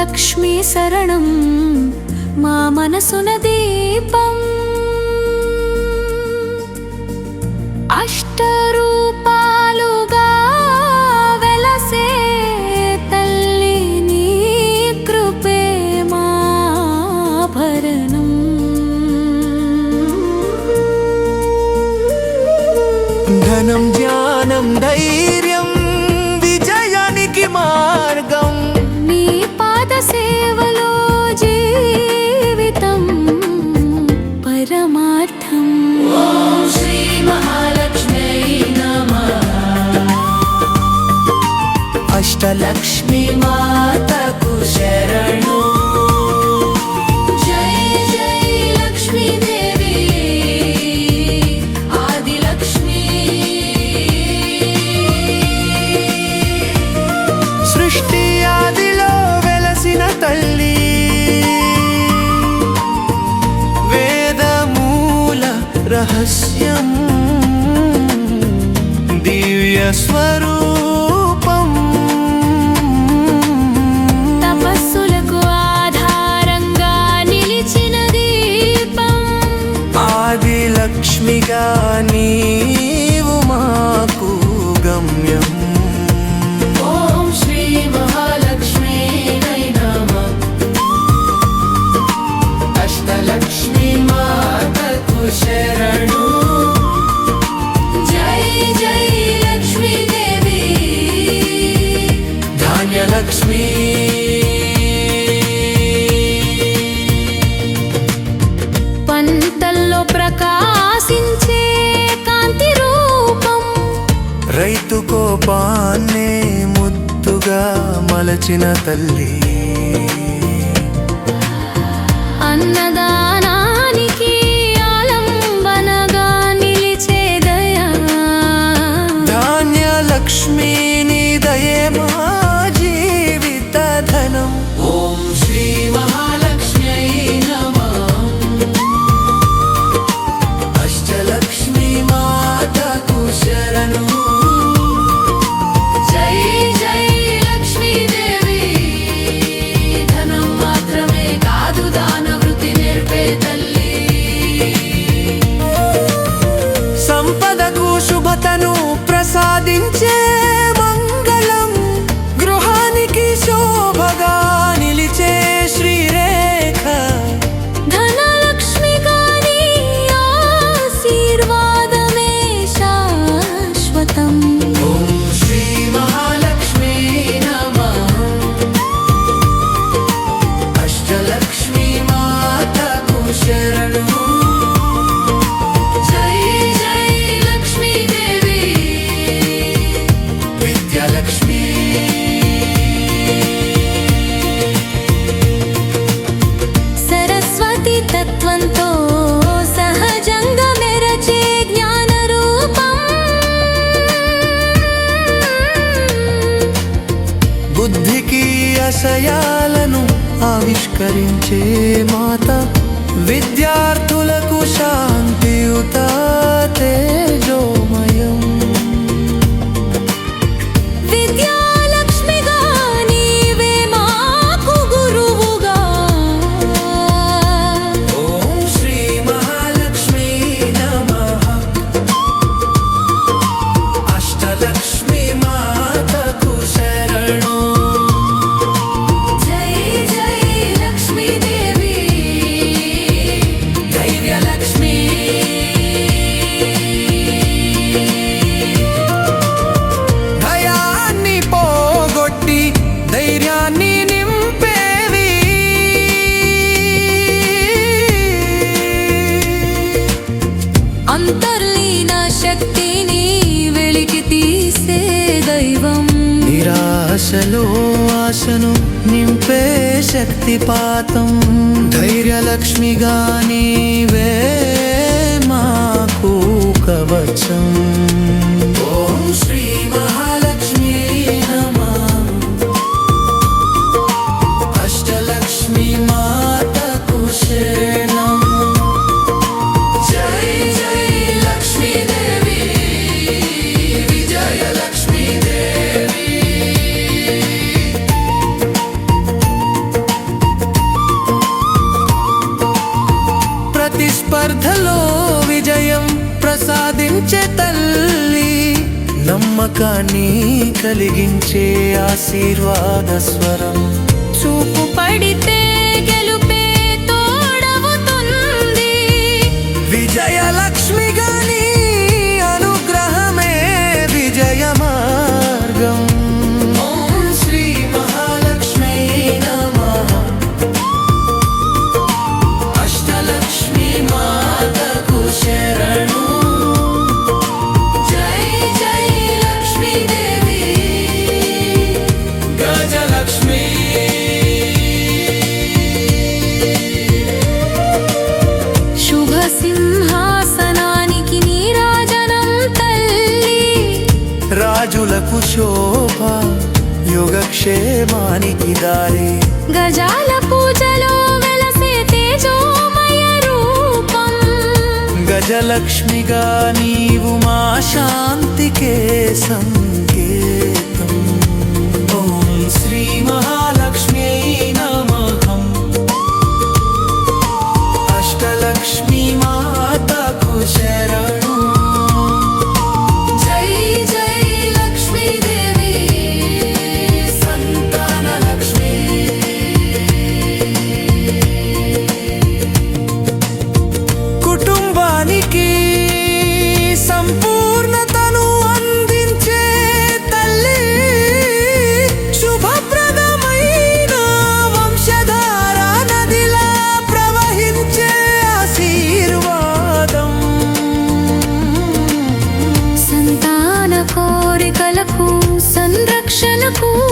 లక్ష్మీ శరణం మా మనసున దీపం. అష్టరూపాలుగా వెలసే తల్లి నీ కృపే మాభరణం ధనం జ్ఞానం ధైర్యం సేవలో జీవితం పరమార్థం. శ్రీ మహాలక్ష్మి అష్టలక్ష్మి సత్యం దివ్య స్వరూపం. తపస్సులకు ఆధారంగా నిలిచిన దీపం. ఆది లక్ష్మిగా నీవు మాకు గమ్యం. రైతు కోపాన్నే ముద్దుగా మలచిన తల్లి. అన్నదానా 顶天 ఆశయాలను ఆవిష్కరించే మాత విద్యార్థులకు శాంతియుత నిరాశలో ఆశను నింపే శక్తిపాతం ధైర్యలక్ష్మిగా నీవే మాకు కవచం. సుఖాన్ని కలిగించే ఆశీర్వాద స్వరం. చూపు పడితే గెలుపే తోడవుతుంది. విజయలక్ష్మిగా క్షేమానికి దారి. గజాల పూజలో వెలసే తేజోమయ రూపం. గజలక్ష్మిగా నీవు మా శాంతికే సంకేతం. Terima kasih.